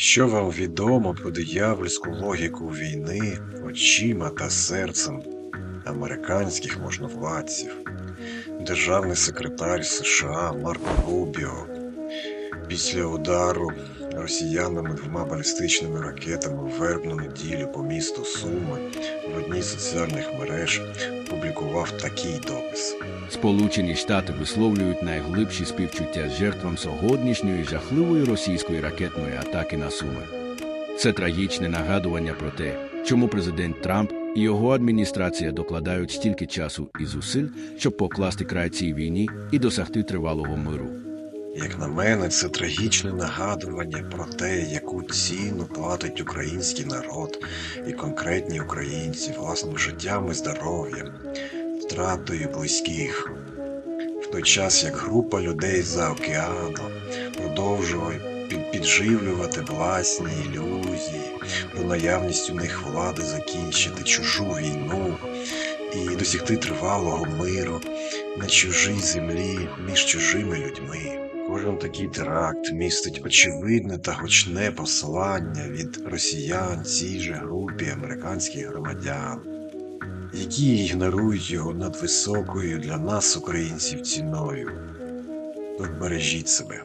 Що вам відомо про диявольську логіку війни очима та серцем американських можновладців? Державний секретар США Марко Рубіо після удару росіянами двома балістичними ракетами в вербну неділю по місту Суми в одній з соціальних мереж публікував такий допис. Сполучені Штати висловлюють найглибші співчуття жертвам сьогоднішньої жахливої російської ракетної атаки на Суми. Це трагічне нагадування про те, чому президент Трамп і його адміністрація докладають стільки часу і зусиль, щоб покласти край цій війні і досягти тривалого миру. Як на мене, це трагічне нагадування про те, яку ціну платить український народ і конкретні українці власним життям і здоров'ям, втратою близьких. В той час як група людей за океаном продовжує під- підживлювати власні ілюзії про наявність у них влади закінчити чужу війну і досягти тривалого миру на чужій землі між чужими людьми. Кожен такий теракт містить очевидне та гучне послання від росіян цій же групі американських громадян, які ігнорують його над високою для нас, українців, ціною. Тож бережіть себе.